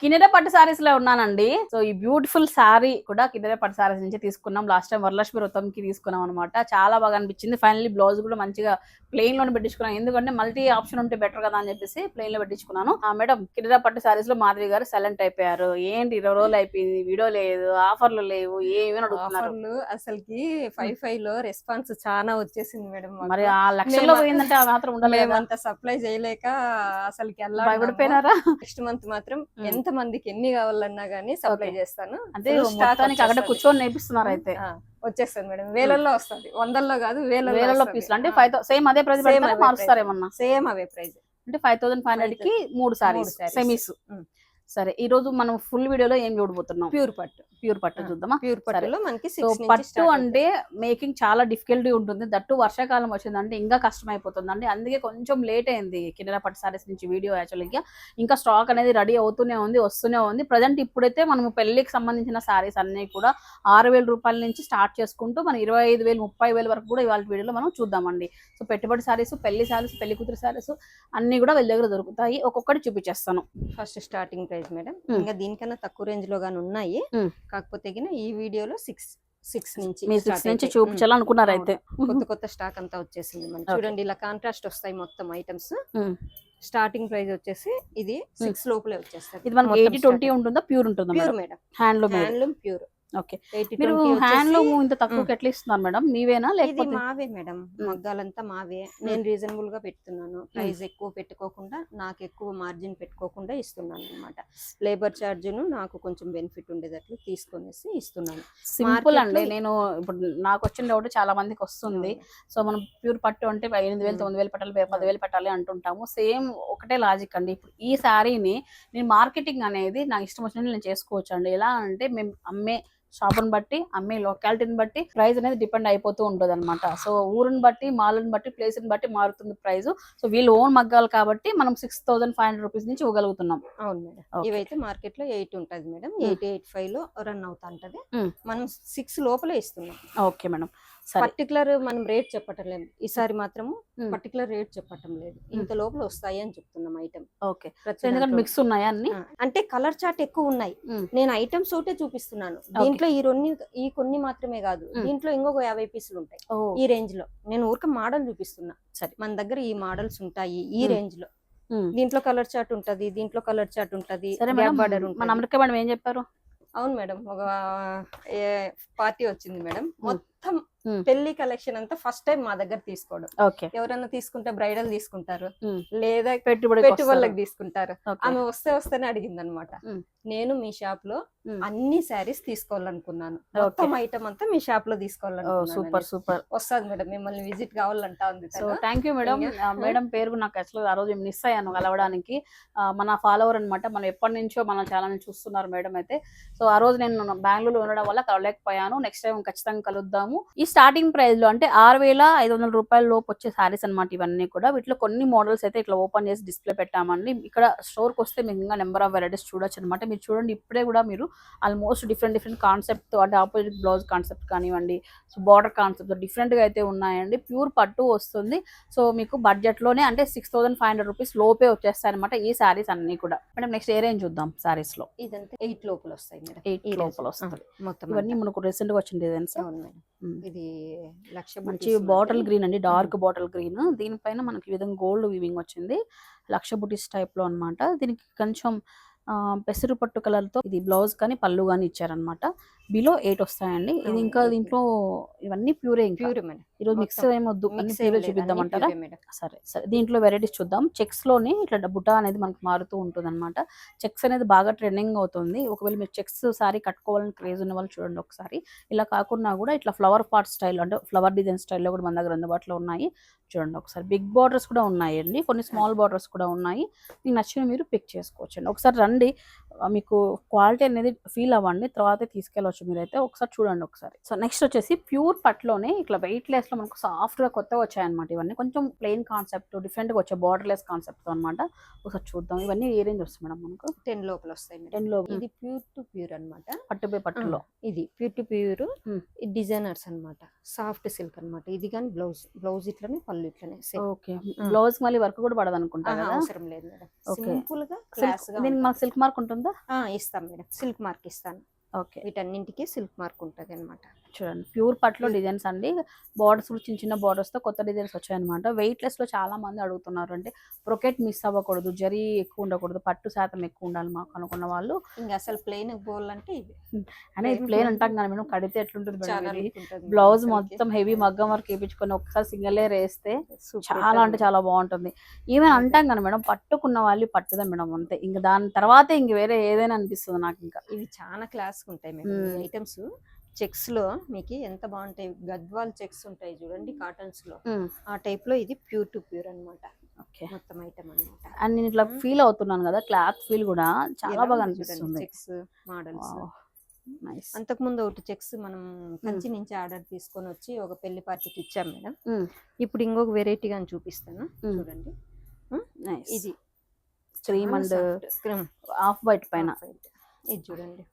కిన్నెర పట్టు సారీస్లో ఉన్నానండి. సో ఈ బ్యూటిఫుల్ సారీ కూడా కిన్నెర పట్టు సారీస్ నుంచి తీసుకున్నాం. లాస్ట్ టైం వరలక్ష్మి వ్రతంకి తీసుకున్నాం అనమాట చాలా బాగా అనిపించింది. ఫైనల్లీ బ్లౌజ్ కూడా మంచిగా ప్లెయిన్లోనే పెట్టించుకున్నాను ఎందుకంటే మల్టీ ఆప్షన్ ఉంటే బెటర్ కదా అని చెప్పేసి ప్లెయిన్లో పెట్టించుకున్నాను. ఆ మేడం కిన్నెర పట్టు సారీస్లో మాధవి గారు సైలెంట్ అయిపోయారు. ఏంటి ఇరవై రోజులు అయిపోయింది? వీడియో లేదు. ఆఫర్లు లేవు. ఏమేమి అడుగుతున్నారు? అసలుకి ఫైవ్ ఫైవ్లో రెస్పాన్స్ చాలా వచ్చేసింది మేడం. మరి ఆ లక్షల్లో పోయిందంటే ఆ మాత్రం ఉండలేదు? మేమంత సప్లై చేయలేక అసలుకి భయపడిపోయినారా? నెక్స్ట్ మంత్ మాత్రం. ఎంత మందికి ఎన్ని కావాలన్నా గానీ సప్లై. చేస్తాను. stock మొత్తానికి అక్కడ. కూర్చొని నేర్పిస్తున్నారు అయితే. ఆ, వచ్చేస్తుంది మేడం. వేలల్లో వస్తుంది. వందల్లో కాదు వేలల్లో వేలలో పీసులు. అంటే ఫైవ్ సేమ్ అదే ప్రైస్ అదే మారుస్తారు. ఏమన్నా సేమ్ అవే ప్రైస్ అంటే ఫైవ్ థౌసండ్ ఫైవ్ హండ్రెడ్కి మూడు సారీస్. సెమీస్. సరే ఈ రోజు మనం ఫుల్ వీడియోలో ఏం చూడబోతున్నాం? ప్యూర్ పట్టు. ప్యూర్ పట్టు. చూద్దామా? ప్యూర్ పట్టులో మనకి పట్టు అంటే మేకింగ్ చాలా డిఫికల్టీ ఉంటుంది. దట్టు వర్షాకాలం వచ్చిందంటే ఇంకా కష్టం అయిపోతుంది అండి అందుకే కొంచెం లేట్ అయింది కిన్నెర పట్టు సారీస్ నుంచి వీడియో యాక్చువల్గా ఇంకా స్టాక్ అనేది రెడీ అవుతూనే ఉంది వస్తూనే ఉంది. ప్రజెంట్ ఇప్పుడైతే మనం పెళ్ళికి సంబంధించిన సారీస్ అన్ని కూడా ఆరు వేల రూపాయల నుంచి స్టార్ట్ చేసుకుంటూ మనం ఇరవై ఐదు వేలు ముప్పై వేల వరకు కూడా ఇవాళ వీడియోలో మనం చూద్దామండి. సో పెట్టుబడి సారీస్ పెళ్ళి సారీస్ పెళ్ళి కూతురు సారీస్ అన్ని కూడా వీళ్ళ దగ్గర దొరుకుతాయి. ఒక్కొక్కటి చూపించేస్తాను. First starting price madam um. ఇంకా దీనికన్నా తక్కువ రేంజ్లో గానీ ఉన్నాయి. కాకపోతే ఈ వీడియోలో సిక్స్ సిక్స్ నుంచి సిక్స్ నుంచి. చూపించాలనుకున్నారు. అయితే కొత్త కొత్త స్టాక్ అంతా వచ్చేసింది Okay. చూడండి ఇలా కాంట్రాస్ట్ వస్తాయి మొత్తం ఐటమ్స్. స్టార్టింగ్ ప్రైస్ వచ్చేసి ఇది సిక్స్ లోపలే వచ్చేస్తుంది ఇది మనకి ఎయిటీ ట్వంటీ ఉంటుందా ప్యూర్ ఉంటుందా pure madam handloom handloom pure okay. మీరు హ్యాండ్లూమ్ ఇంత తక్కువకి ఎట్లా ఇస్తున్నారు మేడం? మీవేనా ఇది లేకపోతే మావే మేడం. మగ్గాలంతా మావే. నేను రీజనబుల్గా పెడుతున్నాను ప్రైస్ ఎక్కువ పెట్టుకోకుండా నాకు ఎక్కువ మార్జిన్ పెట్టుకోకుండా ఇస్తున్నాను అనమాట లేబర్ను నాకు కొంచెం బెనిఫిట్ ఉండేటట్లు తీసుకొనేసి ఇస్తున్నాను. సింపుల్ అండి. లో- నేను ఇప్పుడు నాకు వచ్చిన డౌట్ చాలా మందికి వస్తుంది. సో మనం ప్యూర్ పట్టు అంటే ఎనిమిది వేలు. తొమ్మిది వేలు పెట్టాలి పది వేలు పెట్టాలి అంటుంటాము. సేమ్ ఒకటే లాజిక్ అండి. ఇప్పుడు ఈ శారీని నేను మార్కెటింగ్ అనేది నాకు ఇష్టం వచ్చినట్టు నేను చేసుకోవచ్చు అండి ఎలా అంటే మేము అమ్మే షాపుని బట్టి అమ్మే లొకాలిటీని బట్టి ప్రైస్ అనేది డిపెండ్ అయిపోతూ ఉంటుంది అనమాట సో ఊరిని బట్టి మాల్ని బట్టి ప్లేస్ని బట్టి మారుతుంది ప్రైస్ సో వీళ్ళు ఓన్ మగ్గాలు కాబట్టి మనం six thousand five hundred rupees నుంచి ఇవ్వగలుగుతున్నాం. అవును మేడం. ఇవైతే మార్కెట్లో ఎయిట్ ఉంటది మేడం. ఎయిట్ ఎయిట్ ఫైవ్లో రన్ అవుతా ఉంటది. Mm. మనం సిక్స్ లోపలే ఇస్తున్నాం. ఓకే మేడం పర్టికులర్ మనం రేట్ చెప్పటం లేదు. ఈసారి మాత్రము. పర్టికులర్ రేట్ చెప్పటం లేదు. ఇంత లోపల వస్తాయి అని చెప్తున్నాం ఐటమ్ ఓకే. ఎందుకంటే మిక్స్ ఉన్నాయా అన్ని? అంటే కలర్ చార్ట్ ఎక్కువ ఉన్నాయి. నేను ఐటమ్స్ ఒకటే చూపిస్తున్నాను. దీంట్లో ఈ రెండు ఈ కొన్ని మాత్రమే కాదు. దీంట్లో ఇంకొక యాభై పీసులు ఉంటాయి. ఈ రేంజ్లో నేను ఊరిక మోడల్ చూపిస్తున్నా. సరే. మన దగ్గర ఈ మోడల్స్ ఉంటాయి. ఈ. రేంజ్లో. దీంట్లో కలర్ చార్ట్ ఉంటది. దీంట్లో కలర్ చార్ట్ ఉంటది. బార్డర్ మన అమెరికా మేడం ఏం చెప్పారు? అవును మేడం. ఒక పార్టీ వచ్చింది మేడం. మొత్తం. పెళ్ళి కలెక్షన్ అంతా ఫస్ట్ టైం మా దగ్గర తీసుకోవడం. ఎవరన్నా తీసుకుంటే బ్రైడల్ తీసుకుంటారు. Mm. లేదా పెట్టుబడి పెట్టుబడులకు తీసుకుంటారు. ఆమె వస్తే వస్తేనే అడిగింది అనమాట Mm. నేను మీ షాప్లో. అన్ని శారీస్ తీసుకోవాలనుకున్నాను. మొత్తం ఐటమ్ అంతా మీ షాప్లో తీసుకోవాలనుకున్నాను సూపర్ సూపర్. వస్తుంది మేడం మిమ్మల్ని విజిట్ కావాలంటా ఉంది so. Thank you madam. Madam పేరు నాకు అసలు ఆ రోజు మిస్ అయ్యాను కలవడానికి. మన ఫాలోవర్ అన్నమాట మనం ఎప్పటి నుంచో మన ఛానల్ చూస్తున్నారు మేడం అయితే. సో ఆ రోజు నేను బెంగళూరు ఉండడం వల్ల కలవలేకపోయాను. నెక్స్ట్ టైం ఖచ్చితంగా కలుద్దాము. ఈ స్టార్టింగ్ ప్రైస్లో అంటే ఆరు వేల ఐదు వందల రూపాయల లోపు వచ్చే సారీస్ అన్నమాట ఇవన్నీ కూడా. వీటిలో కొన్ని మోడల్స్ అయితే ఇట్లా ఓపెన్ చేసి డిస్ప్లే పెట్టామండి. ఇక్కడ స్టోర్కి వస్తే మీకు ఇంకా నెంబర్ ఆఫ్ వెరైటీస్ చూడొచ్చు అనమాట మీరు చూడండి ఇప్పుడే కూడా మీరు ఆల్మోస్ట్ డిఫరెంట్ డిఫరెంట్ కాన్సెప్ట్ అంటే ఆపోజిట్ బ్లౌజ్ కాన్సెప్ట్ కానివ్వండి సో బార్డర్ కాన్సెప్ట్ డిఫరెంట్గా అయితే ఉన్నాయండి. ప్యూర్ పట్టు వస్తుంది. సో మీకు బడ్జెట్లోనే అంటే six thousand five hundred rupees లోపే వచ్చేస్తాయి అనమాట ఈ సారీస్ అన్ని కూడా. మేడం నెక్స్ట్ ఏ రేంజ్ చూద్దాం సారీస్లో? ఇదంతా ఎయిట్ లోపల వస్తాయి మేడం ఎయిట్ లోపల. వస్తుంది. మొత్తం ఇవన్నీ. మనకు రీసెంట్గా వచ్చిన డిజైన్స్ అవును మేడం ఇది లక్ష మంచి బాటిల్. గ్రీన్ అండి డార్క్ బాటిల్ గ్రీన్ దీనిపైన మనకి ఈ విధంగా గోల్డ్ వీవింగ్ వచ్చింది. లక్ష బుటీస్ టైప్లో అన్నమాట. దీనికి కొంచెం పెసరు పట్టు కలర్తో ఇది బ్లౌజ్ కానీ పళ్ళు కానీ ఇచ్చారనమాట బిలో ఎయిట్ వస్తాయండి. ఇది ఇంకా. దీంట్లో ఇవన్నీ ప్యూరే ప్యూర్ మేడం. ఈరోజు మిక్స్. ఏమొద్దు మిక్స్ ప్యూరే చూపిద్దామంటారా? సరే సరే దీంట్లో వెరైటీస్ చూద్దాం. చెక్స్లోనే ఇట్లా బుటా అనేది మనకు మారుతూ ఉంటుంది అనమాట చెక్స్ అనేది బాగా ట్రెండింగ్ అవుతుంది. ఒకవేళ మీరు చెక్స్ సారీ కట్టుకోవాలని క్రేజ్ ఉన్న వాళ్ళు చూడండి ఒకసారి. ఇలా కాకుండా కూడా ఇట్లా ఫ్లవర్ పార్ట్ స్టైల్ అంటే ఫ్లవర్ డిజైన్ స్టైల్లో కూడా మన దగ్గర అందుబాటులో ఉన్నాయి. చూడండి ఒకసారి. బిగ్ బార్డర్స్ కూడా ఉన్నాయండి. కొన్ని స్మాల్ బార్డర్స్ కూడా ఉన్నాయి. మీకు నచ్చిన మీరు పిక్ చేసుకోవచ్చు అండి ఒకసారి రండి. మీకు క్వాలిటీ అనేది ఫీల్ అవ్వండి తర్వాత తీసుకెళ్ళవచ్చు మీరైతే. ఒకసారి చూడండి ఒకసారి. సో నెక్స్ట్ వచ్చేసి ప్యూర్ పట్లోనే ఇట్లా వెయిట్ లెస్లో మనకు సాఫ్ట్గా కొత్తగా వచ్చాయన్నమాట ఇవన్నీ. కొంచెం ప్లెయిన్ కాన్సెప్ట్ డిఫరెంట్గా వచ్చాయి బార్డర్ లెస్ కాన్సెప్ట్ అనమాట ఒకసారి చూద్దాం. ఇవన్నీ ఏ రేంజ్ వస్తాయి మేడం మనకు? టెన్ లోపల వస్తాయి టెన్లో ఇది ప్యూర్ టు ప్యూర్ అన్నమాట. పట్టుబే పట్టులో. ఇది ప్యూర్ టు ప్యూర్. డిజైనర్స్ అన్నమాట. సాఫ్ట్ సిల్క్ అన్నమాట. ఇది కానీ బ్లౌజ్ బ్లౌజ్ ఇట్లనే పళ్ళు ఇట్లనే. ఓకే. బ్లౌజ్ మళ్ళీ వర్క్ కూడా పడదు అనుకుంటా ఆహా, కదా? అవసరం లేదు మేడం. సింపుల్గా Silk- క్లాస్గా దీనికి సిల్క్ మార్క్ ఉంటుందా? ఇస్తారా ఆ, ఇస్తాం మేడం సిల్క్ మార్క్ ఇస్తాను ఓకే. వీటన్నింటికి సిల్క్ మార్క్ ఉంటుంది అనమాట చూడండి ప్యూర్ పట్లో డిజైన్స్ అండి. బార్డర్స్ కూడా చిన్న చిన్న బార్డర్స్తో కొత్త డిజైన్స్ వచ్చాయన్నమాట. వెయిట్ లెస్లో చాలా మంది అడుగుతున్నారు అంటే ప్రొకెట్ మిస్ అవ్వకూడదు జరీ ఎక్కువ ఉండకూడదు పట్టు శాతం ఎక్కువ ఉండాలి మాకు అనుకున్న వాళ్ళు. ఇంకా అసలు ప్లెయిన్ గోల్ అంటే ఇవి. అని blouse. అంటాం కానీ మేడం కడితే ఎట్లుంటుంది ఇది? బ్లౌజ్. మొత్తం హెవీ మగ్గం వర్క్ వేయించుకొని ఒకసారి సింగల్ వేస్తే Super చాలా అంటే చాలా బాగుంటుంది. ఈవెన్ అంటాం కానీ మేడం పట్టుకున్న వాళ్ళు పట్టుదా మేడం అంతే. ఇంకా దాని తర్వాతే ఇంక వేరే ఏదైనా అనిపిస్తుంది నాకు ఇంకా. ఇవి చాలా క్లాస్ ఉంటాయి మేడం మ్మ్. ఐటమ్స్ చెక్స్లో మీకు ఎంత బాగుంటాయి? గద్వాల్ చెక్స్ ఉంటాయి చూడండి కాటన్స్లో ఆ టైప్లో ఇది ప్యూర్ టు ప్యూర్ అన్నమాట. ఓకే. మొత్తం ఐటమ్ అన్నమాట. అండ్ నేను ఇట్లా ఫీల్ అవుతున్నాను కదా క్లాత్ ఫీల్ కూడా చాలా బాగా అనిపిస్తుంది. చెక్స్ మోడల్స్ నైస్ అంతకు ముందు ఒకటి చెక్స్ మనం కంచి నుంచి ఆర్డర్ తీసుకొని వచ్చి ఒక పెళ్ళి పార్టీకి ఇచ్చాం మేడం. ఇప్పుడు ఇంకొక వెరైటీగా చూపిస్తాను. చూడండి. ఇది. Cream. And. Cream. Off white పైన. ఇది చూడండి.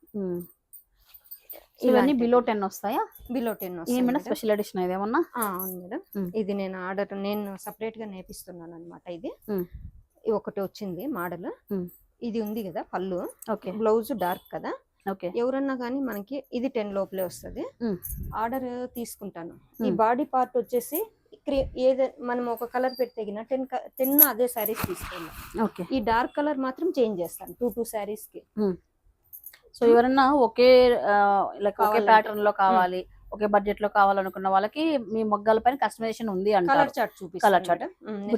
ఇవన్నీ బిలో టెన్ వస్తాయా? బిలో టెన్ ఏమైనా స్పెషల్ ఎడిషన్ ఇదేమన్నా అవును మేడం. ఇది నేను ఆర్డర్ నేను సపరేట్గా నేర్పిస్తున్నాను అనమాట ఇది. ఒకటి వచ్చింది మోడల్. ఇది ఉంది కదా పళ్ళు. ఓకే. బ్లౌజ్ డార్క్ కదా. ఓకే. ఎవరన్నా కానీ మనకి ఇది టెన్ లోపలే వస్తుంది. ఆర్డర్ తీసుకుంటాను. ఈ. బాడీ పార్ట్ వచ్చేసి ఏదో మనం ఒక కలర్ పెట్టిన టెన్ టెన్ అదే శారీస్ ఓకే. ఈ డార్క్ కలర్ మాత్రం చేంజ్ చేస్తాను టూ టూ శారీస్కి. సో ఎవరన్నా ఒకే లైక్ ఒకే. ప్యాటర్న్లో కావాలి ఒకే బడ్జెట్లో కావాలనుకున్న వాళ్ళకి మీ మొగ్గల పైన కస్టమైజేషన్ ఉంది కలర్ అంటారు చార్ట్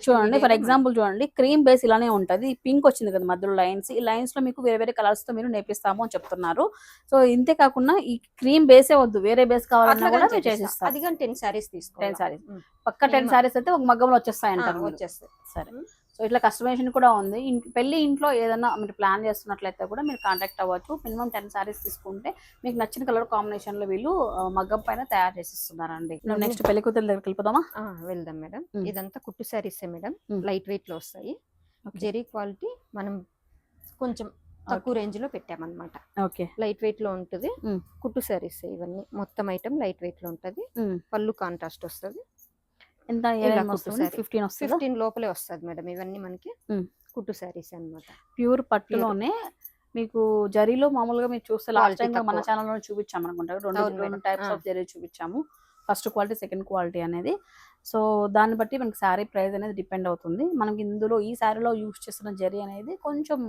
చూడండి ఫర్ ఎగ్జాంపుల్ చూడండి క్రీమ్ బేస్ ఇలానే ఉంటది. పింక్ వచ్చింది కదా మధ్యలో లైన్స్ ఈ లైన్స్లో మీకు వేరే వేరే కలర్స్తో మీరు నేర్పిస్తాము అని చెప్తున్నారు. సో ఇంతే కాకుండా ఈ క్రీమ్ బేసే వద్దు. వేరే బేస్ కావాలన్నా కూడా మీరు చేసిస్తా. అది కానీ టెన్ శారీస్ తీసుకో టెన్ సారీస్ పక్క టెన్ సారీస్ అయితే ఒక మగ్గంలో వచ్చేస్తాయి అంటారు. వచ్చేస్తాయి. సరే. సో ఇట్లా కస్టమైజేషన్ కూడా ఉంది. పెళ్ళి ఇంట్లో ఏదైనా మీరు ప్లాన్ చేస్తున్నట్లయితే కూడా మీరు కాంటాక్ట్ అవ్వచ్చు. మినిమం టెన్ సారీస్ తీసుకుంటే మీకు నచ్చిన కలర్ కాంబినేషన్లో వీళ్ళు మగ్గం పైన తయారు చేసి ఇస్తున్నారండి మ్మ్. నెక్స్ట్ పెళ్ళి కూతురు దగ్గరికి వెళ్ళిపోదామా? ఆ, వెళ్దాం మేడం. ఇదంతా కుట్టు శారీసే మేడం. లైట్ వెయిట్లో వస్తాయి. జెరీ క్వాలిటీ మనం కొంచెం తక్కువ రేంజ్లో పెట్టామన్నమాట. ఓకే. లైట్ వెయిట్లో ఉంటుంది. కుట్టు శారీస్ ఇవన్నీ. మొత్తం ఐటమ్ లైట్ వెయిట్లో ఉంటది. పళ్ళు కాంట్రాస్ట్ వస్తుంది. ఎంత. ఫిఫ్టీన్ వస్తుంది ఫిఫ్టీన్ లోపలే వస్తుంది మేడం ఇవన్నీ మనకి. కుట్టు శారీస్ అన్నమాట ప్యూర్ పట్టులోనే మీకు జరీలో మామూలుగా మీరు చూస్తే లాస్ట్ టైం మన. ఛానల్లో చూపించాము అనుకుంటా రెండు రెండు. టైప్స్. ఆఫ్ జరీ చూపించాము ఫస్ట్ క్వాలిటీ సెకండ్ క్వాలిటీ అనేది సో దాన్ని బట్టి మనకి శారీ ప్రైస్ అనేది డిపెండ్ అవుతుంది మనకి ఇందులో ఈ శారీలో యూస్ చేస్తున్న జరీ అనేది కొంచెం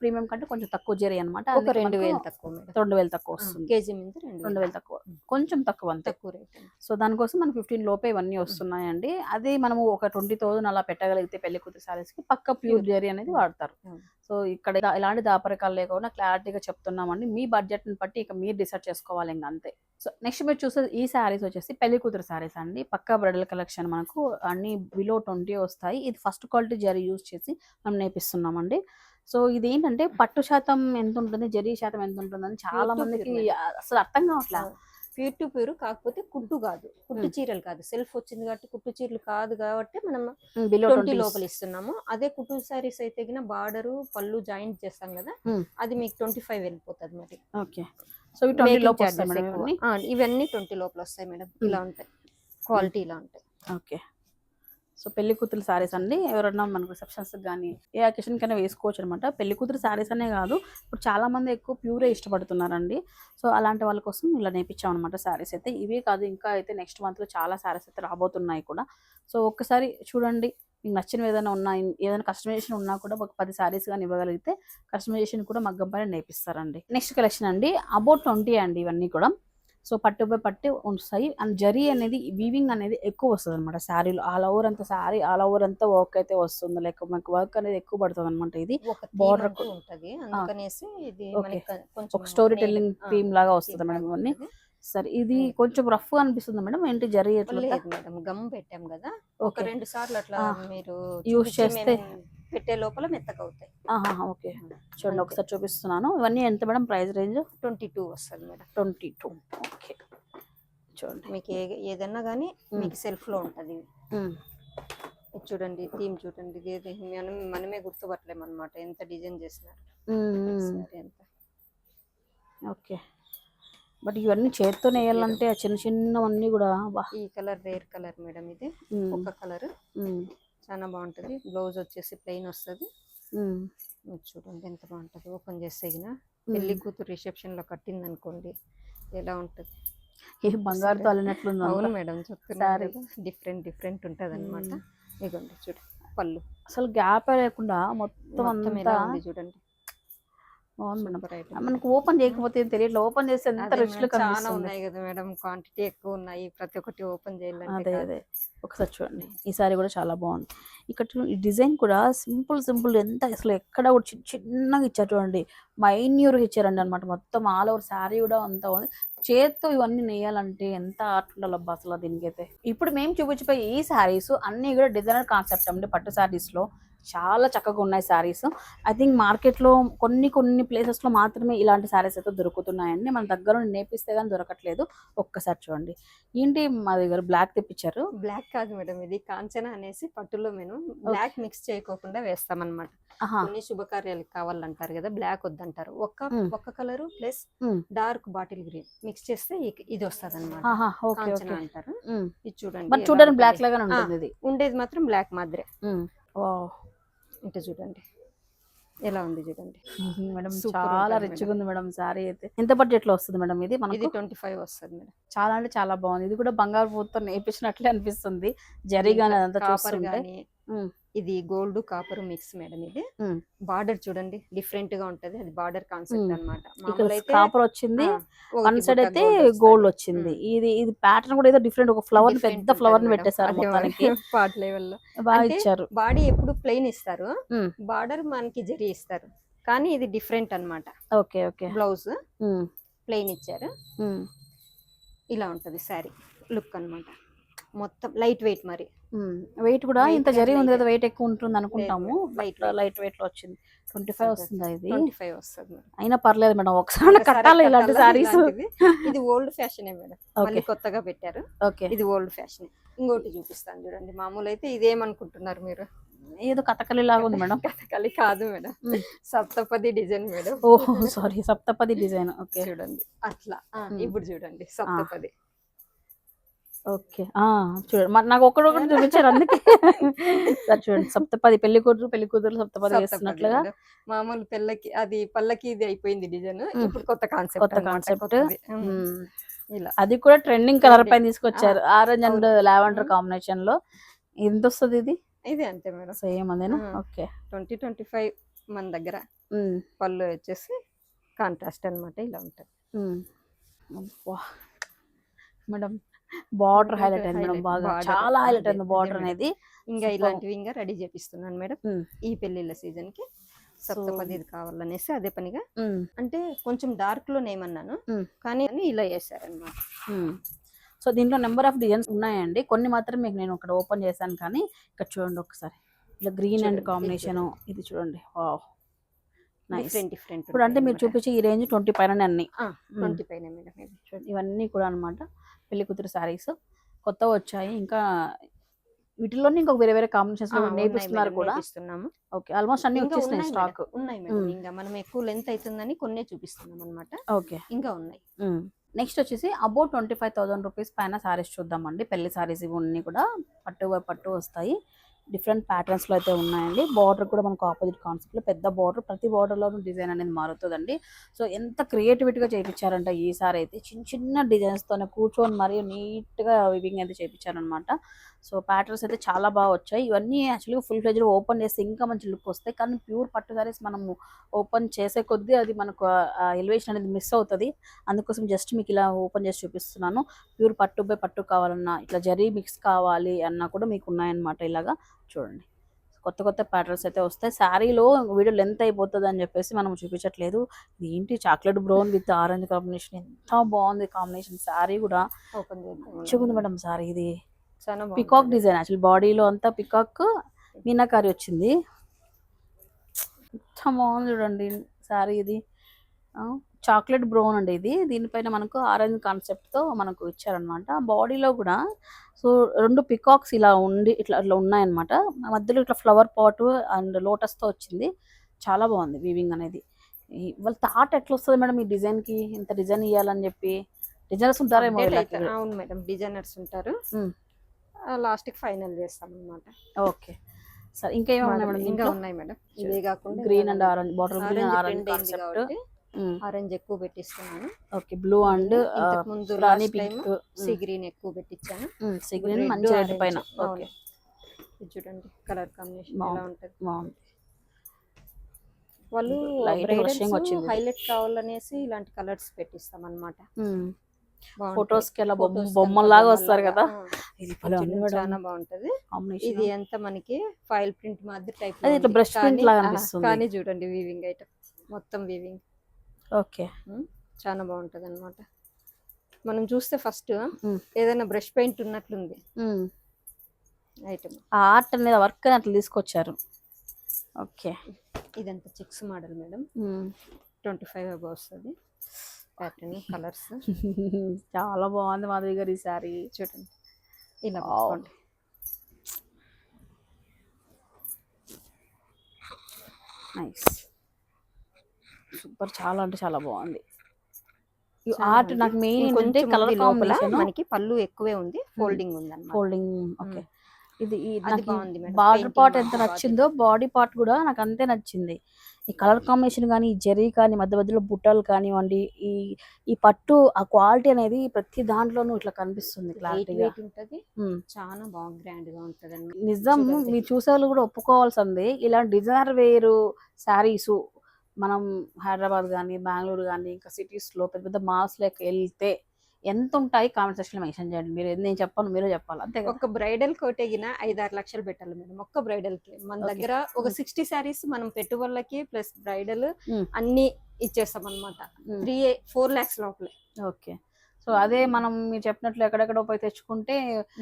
ప్రీమియం కంటే కొంచెం తక్కువ జరీ అనమాట ఒక రెండు వేలు తక్కువ రెండు వేలు తక్కువ వస్తుంది. కేజీ మీద రెండు వేలు. తక్కువ. కొంచెం తక్కువ అంతే. తక్కువ రేట్ సో దానికోసం మనకి ఫిఫ్టీన్ లోపే ఇవన్నీ వస్తున్నాయండి. అదే మనము ఒక ట్వంటీ థౌసండ్ అలా పెట్టగలిగితే పెళ్ళి కూతురు సారీస్కి పక్క ప్యూర్. జరీ అనేది వాడతారు. సో ఇక్కడ ఎలాంటి దాపరికాలు లేకుండా క్లారిటీగా చెప్తున్నామండి. మీ బడ్జెట్ని బట్టి ఇక మీరు డిసైడ్ చేసుకోవాలి ఇంకా అంతే. సో నెక్స్ట్ మీరు చూసే ఈ శారీస్ వచ్చేసి పెళ్ళి కూతురు శారీస్ అండి. పక్కా బ్రైడల్ కలెక్షన్ మనకు అన్ని బిలో ట్వంటీ వస్తాయి. ఇది ఫస్ట్ క్వాలిటీ జరీ యూస్ చేసి మనం నేర్పిస్తున్నామండి సో ఇది ఏంటంటే పట్టు శాతం ఎంత ఉంటుంది జరీ శాతం ఎంత ఉంటుందని చాలా to మందికి అసలు అర్థం కావట్లేదు ప్యూర్ టు ప్యూర్ కాకపోతే కుట్టు కాదు. కుట్టు. చీరలు కాదు. సెల్ఫ్ వచ్చింది కాబట్టి కుట్టు చీరలు కాదు కాబట్టి మనం బిలో ట్వంటీ లోపల ఇస్తున్నాము. అదే కుట్టు సారీస్ అయితే బార్డర్ పళ్ళు జాయింట్ చేస్తాం కదా. అది మీకు ట్వంటీ ఫైవ్ వెళ్ళిపోతుంది మరి. ఓకే. సో ఇవన్నీ? ట్వంటీ లోపల వస్తాయి మేడం. ఇలా ఉంటాయి. క్వాలిటీ ఇలా ఉంటాయి. ఓకే. సో పెళ్ళి కూతురు శారీస్ అండి ఎవరన్నా మనకు రిసెప్షన్స్ కానీ ఏ అకేషన్ కైనా వేసుకోవచ్చు అనమాట పెళ్ళి కూతురు శారీస్ అనే కాదు ఇప్పుడు చాలామంది ఎక్కువ ప్యూరే ఇష్టపడుతున్నారండి. సో అలాంటి వాళ్ళ కోసం ఇలా నేర్పించాం అనమాట సారీస్ అయితే. ఇవే కాదు ఇంకా అయితే నెక్స్ట్ మంత్లో చాలా శారీస్ అయితే రాబోతున్నాయి కూడా. సో ఒక్కసారి చూడండి మీకు నచ్చినవి ఏదైనా ఉన్నా ఏదైనా కస్టమైజేషన్ ఉన్నా కూడా ఒక పది శారీస్ కానీ ఇవ్వగలిగితే కస్టమైజేషన్ కూడా మగ్గం పైన నేర్పిస్తారండి. నెక్స్ట్ కలెక్షన్ అండి అబౌట్ ట్వంటీ అండి ఇవన్నీ కూడా. సో పట్టు బై పట్టు వస్తాయి అండ్ జరీ అనేది వీవింగ్ అనేది ఎక్కువ వస్తుంది అనమాట శారీలో. ఆల్ ఓవర్ అంతా శారీ ఆల్ ఓవర్ అంతా వర్క్ అయితే వస్తుంది. లైక్ మనకు వర్క్ అనేది ఎక్కువ పడుతుంది అనమాట ఇది border ఉంటది. ఒక స్టోరీ టెల్లింగ్ థీమ్ లాగా వస్తుంది మేడం ఇవన్నీ. సరే ఇది Mm. కొంచెం రఫ్ అనిపిస్తుంది మేడం. ఏంటి జరీ ఎట్లా? లేదు మేడం గమ్ పెట్టాం కదా. ఒక రెండు సార్లు అట్లా మీరు చూపించి చేస్తే- పెట్టే లోపల మెత్తగా అవుతాయి ఓకే. చూడండి ఒకసారి చూపిస్తున్నాను. ఇవన్నీ ఎంత madam price range? Twenty two వస్తుంది మేడం. Twenty two. ఓకే. చూడండి. మీకు ఏదన్నా కానీ మీకు సెల్ఫ్లో ఉంటది చూడండి థీమ్ చూడండి. ఇది మనం మనమే గుర్తుపట్టలేము అనమాట ఎంత డిజైన్ చేసినారు ఓకే. బట్ ఇవన్నీ చేత్తో వేయాలంటే ఆ చిన్న చిన్నవన్నీ కూడా ఈ కలర్ రేర్ కలర్ మేడం ఇది. ఒక కలర్. చాలా బాగుంటది. బ్లౌజ్ వచ్చేసి ప్లెయిన్ వస్తుంది. చూడండి ఎంత బాగుంటుంది. ఓపెన్ చేస్తే గిన పెళ్ళి. కూతురు రిసెప్షన్లో కట్టింది అనుకోండి ఎలా ఉంటది? ఏ బంగారుతో అల్లినట్లుంది అవును. మేడం చెప్తున్నారు డిఫరెంట్ డిఫరెంట్ ఉంటది అనమాట ఉమ్. ఇదిగోండి చూడు పళ్ళు. అసలు గ్యాప్ లేకుండా మొత్తం అంతా చూడండి. బాగుంది మేడం. మనకు ఓపెన్ చేయకపోతే ఏం ఓపెన్ చేస్తే ఎంత అదే రిచ్ మేడం, చాలా ఉన్నాయి కదా మేడం క్వాంటిటీ ఎక్కువ ఉన్నాయి. ప్రతి ఒక్కటి ఓపెన్ చేయాలంటే అదే. అదే. ఒకసారి చూడండి. ఈ సారీ కూడా చాలా బాగుంది. ఇక్కడ ఈ డిజైన్ కూడా సింపుల్ సింపుల్ ఎంత అసలు ఎక్కడ కూడా చిన్న చిన్నగా ఇచ్చారు చూడండి. మైన్యూర్ ఇచ్చారండి అనమాట మొత్తం ఆల్ ఓవర్ శారీ కూడా అంతా ఉంది. చేత్తో ఇవన్నీ నేయాలంటే ఎంత ఆర్ట్ ఉండాలి అబ్బా అసలు దీనికైతే. ఇప్పుడు మేము చూపించిపోయి ఈ శారీస్ అన్ని కూడా డిజైనర్ కాన్సెప్ట్ అండి పట్టు శారీస్లో చాలా చక్కగా ఉన్నాయి శారీస్ ఐ థింక్ మార్కెట్లో కొన్ని కొన్ని ప్లేసెస్లో మాత్రమే ఇలాంటి శారీస్ అయితే దొరుకుతున్నాయండి. మన దగ్గర నేపిస్తే కానీ దొరకట్లేదు. ఒక్కసారి చూడండి. ఏంటి మా దగ్గర బ్లాక్ తెప్పించారు? బ్లాక్ కాదు మేడం ఇది కాంచన అనేసి పట్టులో మేము బ్లాక్ మిక్స్ చేయకోకుండా వేస్తాం అనమాట ఆహా. కొన్ని శుభకార్యాలకు కావాలంటారు కదా బ్లాక్ వద్దంటారు. ఒక్క. ఒక్క colour plus. Dark bottle green mix చేస్తే ఇది వస్తుంది అనమాట కాంచన అంటారు. ఇది చూడండి చూడడానికి బ్లాక్ ఇది. ఉండేది మాత్రం బ్లాక్ మాదిరే. ఇటు చూడండి. ఎలా ఉంది చూడండి. మేడం చాలా రిచ్గా ఉంది మేడం సారీ అయితే. ఎంత బడ్జెట్లో వస్తుంది మేడం ఇది ఇది మనకి? ట్వంటీ ఫైవ్ వస్తుంది మేడం. చాలా అంటే చాలా బాగుంది. ఇది కూడా బంగారు పూతో నేర్పించినట్లే అనిపిస్తుంది. జరీగానే అదంతా కాపర్ చూస్తుంటే. ఇది గోల్డ్ కాపర్ మిక్స్ మేడం ఇది. బార్డర్ చూడండి డిఫరెంట్గా ఉంటది. అది బార్డర్ కాన్సెప్ట్ అయితే కాపర్ వచ్చింది వన్ సైడ్ అయితే. గోల్డ్ వచ్చింది. ఇది ఇది ప్యాటర్న్ కూడా ఏదో డిఫరెంట్ ఒక ఫ్లవర్ పెద్ద ఫ్లవర్. పెట్టేశారు మొత్తానికి. పార్ట్ లెవెల్లో. బాగా ఇచ్చారు. బాడీ ఎప్పుడు ప్లెయిన్ ఇస్తారు. బార్డర్ మనకి జరి ఇస్తారు. కానీ ఇది డిఫరెంట్ అన్నమాట. Okay okay. బ్లౌజ్. ప్లెయిన్ ఇచ్చారు. ఇలా ఉంటది శారీ. లుక్ అన్నమాట. మొత్తం లైట్ వెయిట్ మరి. వెయిట్ కూడా ఇంత కాదు, జరీ ఉంది. కదా వెయిట్. ఎక్కువ ఉంటుంది అనుకుంటాము weight. లైట్ వెయిట్లో వచ్చింది. Twenty five. వస్తుందా ఇది? ట్వంటీ ఫైవ్ వస్తుంది. అయినా పర్లేదు మేడం ఒకసారి కట్టాలి ఇలాంటి సారీస్? ఇది ఓల్డ్ ఫ్యాషన్ మేడం. మళ్ళీ కొత్తగా పెట్టారు. ఓకే. ఇది ఓల్డ్ ఫ్యాషన్ ఇంకోటి చూపిస్తాను చూడండి. మామూలు అయితే ఇదేమనుకుంటున్నారు మీరు? ఏదో కథకళి లాగా ఉంది మేడం. కథకళి కాదు మేడం. Saptapadi design madam. ఓహో సారీ. సప్తపది డిజైన్. ఓకే. చూడండి. అట్లా. ఇప్పుడు చూడండి సప్తపది. ఓకే ఆ చూడండి మరి నాకు ఒక్కడొకటి చూపించారు అందుకే సరే చూడండి సప్తపది పెళ్ళి కూతురు పెళ్ళి కూతురు సప్తపది వేస్తున్నట్లుగా. మామూలు పిల్లకి అది పల్లకి ఇది అయిపోయింది డిజైన్. ఇప్పుడు కొత్త కాన్సెప్ట్ కొత్త. ఉమ్. ఇలా అది కూడా ట్రెండింగ్ కలర్. పైన తీసుకొచ్చారు ఆరెంజ్ అండ్. లావెండర్. కాంబినేషన్లో ఎంత వస్తుంది ఇది ఇది అంతే మేడం సేమ్ అదేనా. ఓకే ట్వంటీ ట్వంటీ ఫైవ్ మన దగ్గర. పళ్ళు వచ్చేసి కాంట్రాస్ట్ అన్నమాట ఇలా ఉంటుంది. మేడం బార్డర్ హైలైట్ అయింది మేడం బాగా. చాలా హైలైట్ అయింది బార్డర్. అనేది. ఇంకా. ఇలాంటివి ఇంకా రెడీ చేపిస్తున్నాను మేడం. ఈ పెళ్ళిళ్ళ సీజన్కి సప్తపది కావాలనేసి అదే పనిగా. అంటే కొంచెం డార్క్లో నేమన్నాను. కానీ ఇలా చేశారనమాట. సో దీంట్లో నెంబర్ ఆఫ్ డిజైన్స్ ఉన్నాయండి. కొన్ని మాత్రం మీకు నేను ఇక్కడ ఓపెన్ చేశాను కానీ ఇక్కడ చూడండి ఒకసారి. ఇలా గ్రీన్ అండ్ కాంబినేషన్ ఇది చూడండి. డిఫరెంట్ డిఫరెంట్ ఇప్పుడు అంటే మీరు చూపించే ఈ రేంజ్ ట్వంటీ పైన అన్ని. ట్వంటీ పైన ఇవన్నీ కూడా అన్నమాట. పెళ్ళి కూతురు శారీస్ కొత్తగా వచ్చాయి. ఇంకా వీటిలోనే ఇంకొక వేరే వేరే కాంబినేషన్స్ నేర్పిస్తున్నారు కూడా ఓకే ఆల్మోస్ట్ అన్ని ఇంకా వచ్చేసినాయి స్టాక్ ఉన్నాయి మేడం. ఇంకా మనం ఎక్కువ లెంత్ అవుతుందని కొన్నే చూపిస్తున్నాం అనమాట ఓకే. ఇంకా ఉన్నాయి. నెక్స్ట్ వచ్చేసి about twenty five thousand rupees పైన సారీస్ చూద్దామండి. పెళ్ళి సారీస్ ఇవన్నీ కూడా పట్టు పట్టు వస్తాయి. డిఫరెంట్ ప్యాటర్న్స్లో అయితే ఉన్నాయండి. బార్డర్ కూడా మనకు ఆపోజిట్ కాన్సెప్ట్లో పెద్ద బార్డర్ ప్రతి బార్డర్లోనూ డిజైన్ అనేది మారుతుందండి. సో ఎంత క్రియేటివిటీగా చేయించారంట ఈ అయితే చిన్న చిన్న డిజైన్స్తోనే కూర్చొని మరియు నీట్గా వివింగ్ అయితే చేయించారనమాట సో ప్యాటర్న్స్ అయితే చాలా బాగా వచ్చాయి. ఇవన్నీ యాక్చువల్గా ఫుల్ ఫ్లెజ్డ్ ఓపెన్ చేస్తే ఇంకా మంచి లుక్ వస్తాయి. కానీ ప్యూర్ పట్టు సారీస్ మనము ఓపెన్ చేసే కొద్దీ అది మనకు ఎలివేషన్ అనేది మిస్ అవుతుంది. అందుకోసం జస్ట్ మీకు ఇలా ఓపెన్ చేసి చూపిస్తున్నాను. ప్యూర్ పట్టు బై పట్టు కావాలన్నా ఇట్లా జరీ మిక్స్ కావాలి అన్నా కూడా మీకు ఉన్నాయన్నమాట ఇలాగా. చూడండి. కొత్త కొత్త ప్యాటర్న్స్ అయితే వస్తాయి. శారీలో వీడియో లెంత్ అయిపోతుంది అని చెప్పేసి మనం చూపించట్లేదు. ఇది ఏంటి chocolate brown with orange combination. ఎంత బాగుంది కాంబినేషన్. శారీ కూడా ఉంది మేడం శారీ ఇది. చాలా పికాక్. డిజైన్ యాక్చువల్ బాడీలో అంతా పికాక్ మీనాకారి వచ్చింది. ఎంత బాగుంది చూడండి. శారీ ఇది. చాక్లెట్ బ్రౌన్ అండి ఇది. దీనిపైన మనకు ఆరెంజ్ కాన్సెప్ట్తో మనకు ఇచ్చారనమాట బాడీలో కూడా సో రెండు పికాక్స్ ఇలా ఉండి ఇట్లా ఇట్లా ఉన్నాయన్నమాట. మధ్యలో ఇట్లా ఫ్లవర్ పాట్ అండ్ లోటస్తో వచ్చింది. చాలా బాగుంది వీవింగ్ అనేది. వాళ్ళ థాట్ ఎట్లా వస్తుంది మేడం ఈ డిజైన్కి ఇంత డిజైన్ ఇవ్వాలని చెప్పి. డిజైనర్స్ ఉంటారేమో అవును మేడం డిజైనర్స్ ఉంటారు. మ్మ్. లాస్ట్కి ఫైనల్ చేస్తాం అనమాట ఓకే. సరే ఇంకా ఉన్నాయి మేడం ఇంకా ఉన్నాయి మేడం. ఇవే కాకుండా green and orange bottle green orange concept. Orange ఎక్కువ పెట్టిస్తున్నాను. ఓకే బ్లూ అండ్ ముందు సీ గ్రీన్ ఎక్కువ పెట్టించాను. సీ గ్రీన్ మంచి రెడ్. పైన. ఓకే. చూడండి కలర్ కాంబినేషన్. ఎలా ఉంటది. బాగుంది. వాళ్ళు వచ్చింది. హైలైట్ కావాలనేసి ఇలాంటి కలర్స్ పెట్టిస్తాం అనమాట ఫొటోస్కి అలా బొమ్మ బొమ్మలాగా వస్తారు కదా. ఇది చాలా బాగుంటది. కాంబినేషన్ ఇది ఎంత మనకి ఫైల్ ప్రింట్ మాదిరి టైప్ అది ఇట్లా brush print లాగా అనిపిస్తుంది. కానీ చూడండి వీవింగ్ ఐటమ్ మొత్తం వీవింగ్ ఓకే. చాలా బాగుంటది అనమాట మనం చూస్తే ఫస్ట్. ఏదైనా బ్రష్ పెయింట్ ఉన్నట్లుంది. ఐటమ్ ఆ ఆర్ట్ అనేది వర్క్ అట్లా తీసుకొచ్చారు. ఓకే. ఇదంతా checks model madam twenty five above వస్తుంది. ప్యాటర్న్ కలర్స్ చాలా బాగుంది మాధవి గారు ఈ సారీ చూడండి. ఇలా నైస్ సూపర్ చాలా అంటే చాలా బాగుంది. ఆర్ట్. నాకు మెయిన్ ఏంటంటే కలర్ కాంబినేషన్ మనకి పళ్ళు ఎక్కువే ఉంది. ఫోల్డింగ్ ఉంది ఫోల్డింగ్ ఓకే ఇది నాకు బార్డర్ పార్ట్ ఎంత నచ్చిందో బాడీ పార్ట్ కూడా నాకు అంతే నచ్చింది. ఈ కలర్ కాంబినేషన్ కానీ ఈ జరీ కానీ మధ్య మధ్యలో బుట్టలు కానివ్వండి ఈ ఈ పట్టు ఆ క్వాలిటీ అనేది ప్రతి దాంట్లోనూ ఇట్లా కనిపిస్తుంది క్లారిటీగా ఉంటది. చాలా బాగా గ్రాండ్గా ఉంటది నిజం. మీరు చూసే వాళ్ళు కూడా ఒప్పుకోవాల్సింది ఇలాంటి డిజైనర్ వేరు శారీస్ మనం హైదరాబాద్ కానీ బెంగళూరు కానీ ఇంకా cities లో పెద్ద పెద్ద మాల్స్ లెక్క వెళ్తే ఎంత ఉంటాయి కామెంట్ సెక్షన్ మెన్షన్ చేయండి మీరు నేను చెప్పాను మీరే చెప్పాలి అంతే ఒక బ్రైడల్ కోటేగిన ఐదు ఆరు లక్షలు పెట్టాలి మేడం ఒక్క బ్రైడల్కి మన. దగ్గర ఒక. సిక్స్టీ శారీస్ మనం పెట్టుబడులకి ప్లస్ బ్రైడల్. అన్ని ఇచ్చేస్తాం అనమాట. త్రీ ఫోర్ లాక్స్ లోపలే ఓకే సో అదే మనం మీరు చెప్పినట్లు ఎక్కడెక్కడో పోయి తెచ్చుకుంటే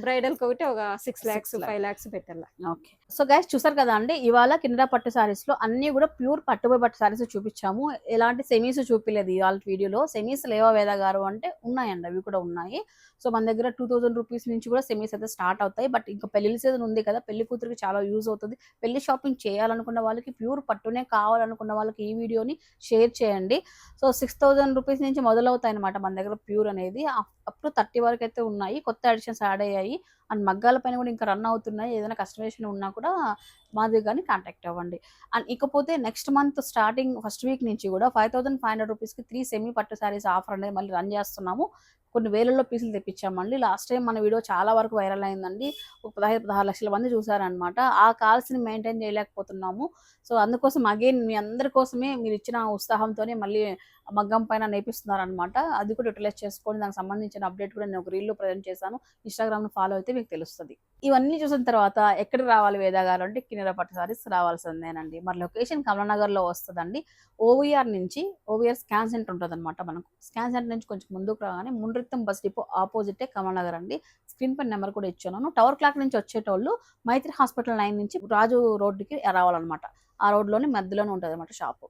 బ్రైడల్ ఒకటి ఒక సిక్స్ లాక్స్. ఫైవ్ లాక్స్ పెట్టాలి. ఓకే. సో గైస్ చూసారు కదా అండి ఇవాళ కింద పట్టు సారీస్లో అన్ని కూడా ప్యూర్ పట్టుబోయ్ పట్టు సారీస్ చూపించాము. ఎలాంటి సెమీస్ చూపించలేదు ఇవాళ వీడియోలో. సెమీస్ లేవా వేద గారు అంటే ఉన్నాయండి అవి కూడా ఉన్నాయి. సో మన దగ్గర టూ థౌసండ్ రూపీస్ నుంచి కూడా సెమీస్ అయితే స్టార్ట్ అవుతాయి. బట్ ఇంకా పెళ్ళి సీజన్ ఉంది కదా పెళ్ళి కూతురికి చాలా యూజ్ అవుతుంది. పెళ్ళి షాపింగ్ చేయాలనుకున్న వాళ్ళకి ప్యూర్ పట్టునే కావాలనుకున్న వాళ్ళకి ఈ వీడియోని షేర్ చేయండి. సో సిక్స్ థౌసండ్ రూపీస్ నుంచి మొదలవుతాయి అనమాట మన దగ్గర ప్యూర్ అనేది. అప్ టు థర్టీ వరకు అయితే ఉన్నాయి. కొత్త అడిషన్స్ యాడ్ అయ్యాయి. అండ్ మగ్గాల పైన కూడా ఇంకా రన్ అవుతున్నాయి. ఏదైనా కస్టమేషన్ ఉన్నా కూడా మాది కానీ కాంటాక్ట్ అవ్వండి. అండ్ ఇకపోతే next month starting first week నుంచి కూడా ఫైవ్ థౌసండ్ ఫైవ్ హండ్రెడ్ రూపీస్కి త్రీ సెమీ పట్టు శారీస్ ఆఫర్ అనేది మళ్ళీ రన్ చేస్తున్నాము. కొన్ని వేలలో పీసులు తెప్పించామండి లాస్ట్ టైం మన వీడియో చాలా వరకు వైరల్ అయిందండి. ఒక పదహైదు పదహారు లక్షల మంది చూసారనమాట ఆ కాల్స్ని మెయింటైన్ చేయలేకపోతున్నాము. సో అందుకోసం అగైన్ మీ అందరి కోసమే మీరు ఇచ్చిన ఉత్సాహంతోనే మళ్ళీ మగ్గం పైన నేర్పిస్తున్నారనమాట అది కూడా యూటిలైజ్ చేసుకొని దానికి సంబంధించిన అప్డేట్ కూడా నేను ఒక రీల్లో ప్రజెంట్ చేశాను. ఇన్స్టాగ్రామ్ను ఫాలో అయితే మీకు తెలుస్తుంది. ఇవన్నీ చూసిన తర్వాత ఎక్కడికి రావాలి వేదా గారు అంటే కిన్నెర సారీస్ రావాల్సిందేనండి. మరి లొకేషన్ కమలనగర్లో వస్తుందండి. ఓవీఆర్ నుంచి ఓవీఆర్ స్కాన్ సెంటర్ ఉంటుంది అనమాట మనకు. స్కాన్ సెంటర్ నుంచి కొంచెం ముందుకు రాగానే ముండ్రిత్తం బస్ డిపో ఆపోజిటే కమలనగర్ అండి. స్క్రీన్ పైన నెంబర్ కూడా ఇచ్చాను. టవర్ క్లాక్ నుంచి వచ్చేటోళ్ళు మైత్రి హాస్పిటల్ లైన్ నుంచి రాజు రోడ్డుకి రావాలన్నమాట. ఆ రోడ్లోనే మధ్యలోనే ఉంటుంది అనమాట షాపు.